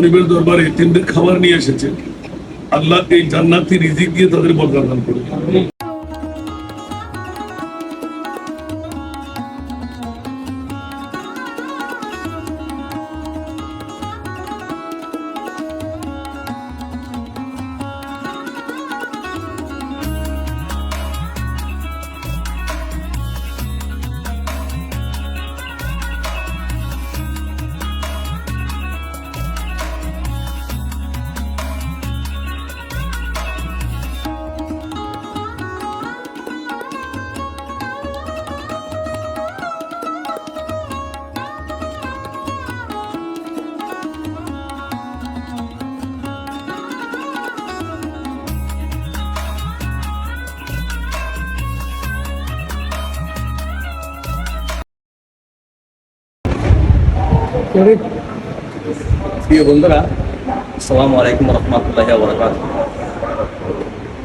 মনিবের দরবারে তিনটে খাবার নিয়ে এসেছে। আল্লাহ এই জান্নাতি রিজিক দিয়ে তাদের বদলা করে প্রিয় বন্ধুরা, আসসালামু আলাইকুম রহমতুল্লাহ বরকাত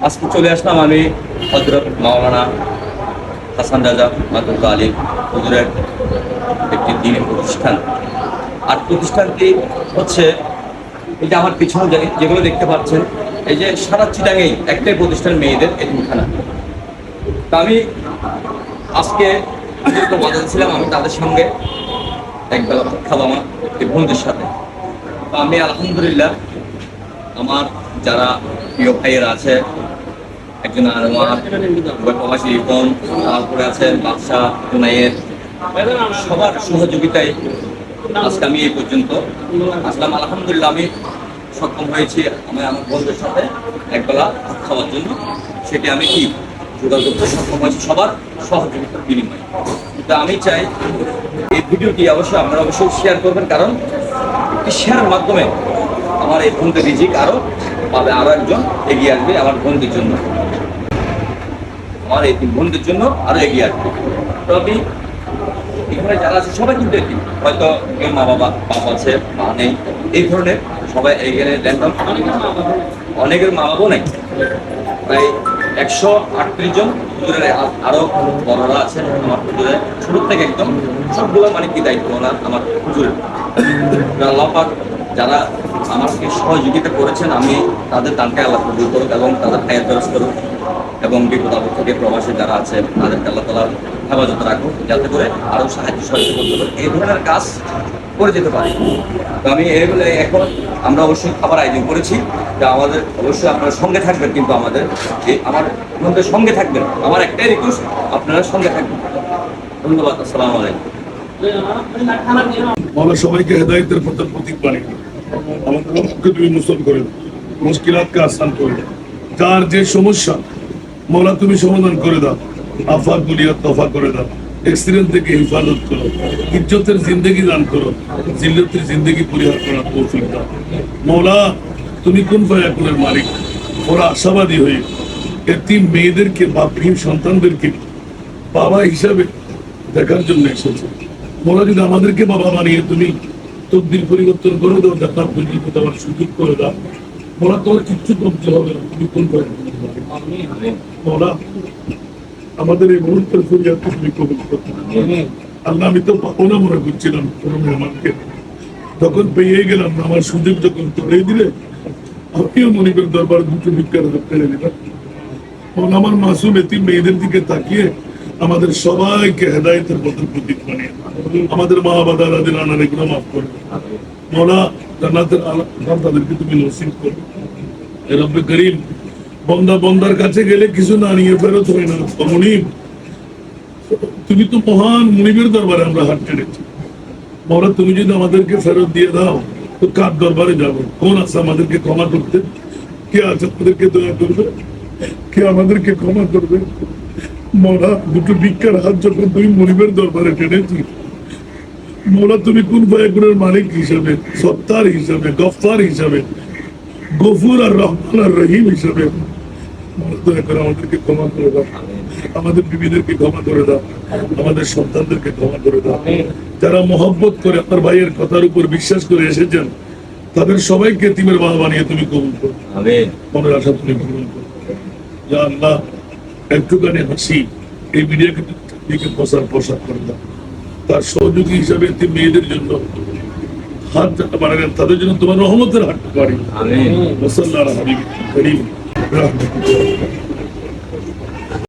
আজকে চলে আসলাম আমি হজরত মাওলানা হাসান রাজা মাতুল্লাহ আলী হুজুরের একটি দিনের প্রতিষ্ঠান। আর প্রতিষ্ঠানটি হচ্ছে যে আমার পিছনে যেগুলো দেখতে পাচ্ছেন, এই যে সারা চিটাঙেই একটাই প্রতিষ্ঠান মেয়েদের এতিমখানা। তা আমি আজকে ছিলাম, আমি তাদের সঙ্গে একবেলা ভাত খাব আমার এই বন্ধুদের সাথে। তো আমি আলহামদুলিল্লাহ আমার যারা প্রিয় ভাইয়েরা আছে, একজন আমার প্রবাসী রিপন তারপরে আছে বাদশাহ জুনাইয়ের সবার সহযোগিতায় আজকে আমি এই পর্যন্ত আসলাম। আলহামদুলিল্লাহ আমি সক্ষম হয়েছি আমি আমার বন্ধুদের সাথে একবেলা ভাত খাওয়ার জন্য। সেটি আমি কি করতে সক্ষম হয়েছি? সবার সহযোগিতার বিনিময়ে। তো আমি চাই এই ভিডিওটি অবশ্যই আপনারা অবশ্যই শেয়ার করবেন, কারণ শেয়ারের মাধ্যমে আমার এই বন্ধু রিজিক আরও পাবে আরও একজন এগিয়ে আসবে আমার বন্ধুর জন্য। আমার এই বন্ধুর জন্য আরও এগিয়ে আসবে। তো আমি এখানে যারা আছে, সবাই কিন্তু এটি হয়তো কেউ মা বাবা বাবা আছে, মা নেই, এই ধরনের সবাই এখানে অনেকের মা বাবাও নেই। প্রায় একশো আটত্রিশ জন। হুজুরের আরও বড়রা আছেন আমার হুজুরের শুরু থেকে একদম সবগুলো মানে কি দায়িত্ব ওনার আমার পুজোর আল্লাহ যারা আমাকে সহযোগিতা করেছেন, আমি তাদের দানকে আল্লাহ কবুল করুক এবং তাদের হায়াত দরজ করুক এবং বিপদ আপদ থেকে প্রবাসী যারা আছে তাদেরকে আল্লাহ তালা হেফাজত রাখুক, যাতে করে আরও সাহায্য সহযোগিতা করতে পারে। এই ধরনের কাজ করে যেতে পারি। তো আমি এগুলো এখন আমরা অবশ্যই খাবার আয়োজন করেছি। যা আমাদের অবশ্যই আপনারা সঙ্গে থাকবেন, কিন্তু আমাদের এই আমার মধ্যে সঙ্গে থাকবেন, আমার একটাই রিকোয়েস্ট আপনারা সঙ্গে থাকবেন। ধন্যবাদ, আসসালামু আলাইকুম। মৌলা সবাইকে হেদায়তের পথের প্রতীক বানিয়ে। তুমি মুসল করে দাও। মুশকিলাতকে আসান করে দাও। যার যে সমস্যা তুমি সমাধান করে দাও। তফা করে দাও। এক্সিডেন্ট থেকে হেফাজত করো। ইজ্জতের জিন্দগি দান করো। জিল্লতের জিন্দগি পরিহার করার দাও। মৌলা, তুমি কোন মালিক? ওরা আশাবাদী হয়ে এতিম মেয়েদেরকে বাপহীন সন্তানদেরকে বাবা হিসাবে দেখার জন্য এসেছে। মোলা, যদি আমাদেরকে বাবা বানিয়ে তুমি তকদির পরিবর্তন করে দাও দেখার পরিচিত দেওয়ার সুযোগ করে দাও। মোলা তোমার কিচ্ছু কমতে হবে না। তুমি করে মোলা আমাদের এই মুহূর্তের ফরিয়াদ তুমি কবুল করতে আল্লাহ আমি তো পাবো না মনে করছিলাম কোনো মেহমানকে। তখন পেয়ে গেলাম আমার সুযোগ যখন করে দিলে আমিও মনিবের দরবার দুটো ভিক্ষার হাত পেরে দিলাম আমার মাসুম এতিম মেয়েদের দিকে তাকিয়ে আমাদের সবাইকে হেদায়তের পথের প্রতীক দাও। আমাদের মা বাবা দাদাদের মাফ করে মৌলা জান্নাতের আলা- নাম তাদেরকে তুমি নসিব করো এ রব্বে বন্দা বন্দার কাছে গেলে কিছু না নিয়ে ফেরত হয় না। তুমি তো মহান দরবারে আমরা হাত তুমি যদি আমাদেরকে ফেরত দিয়ে দাও, তো কার দরবারে যাব? কোন আছে আমাদেরকে ক্ষমা করতে? কে আছে আমাদেরকে দয়া করবে? কে আমাদেরকে ক্ষমা করবে? মরা দুটো ভিক্ষার হাত যখন তুমি মনিবের দরবারে টেনেছি মোলা তুমি কোন ফায়াকুরের মালিক হিসাবে সত্তার হিসাবে গফার হিসাবে গফুর আর রহমান আর রহিম হিসাবে? মোলা দয়া করে আমাদেরকে ক্ষমা করে দাও। আমাদের বিবিদেরকে ক্ষমা করে দাও। আমাদের সন্তানদেরকে ক্ষমা করে দাও। যারা মহব্বত করে আপনার ভাইয়ের কথার উপর বিশ্বাস করে এসেছেন তাদের সবাইকে তিমের বাবা বানিয়ে তুমি কবুল করো। মনের আশা তুমি পূরণ করো। আল্লাহ একটুখানি হাসি এই মিডিয়াকে প্রসার প্রসার করে দাও। তার সহযোগী হিসাবে তিনি মেয়েদের জন্য হাত বাড়ালেন তাদের জন্য তোমার রহমতের হাত বাড়ি। মুসল্লা হাবিব করিম।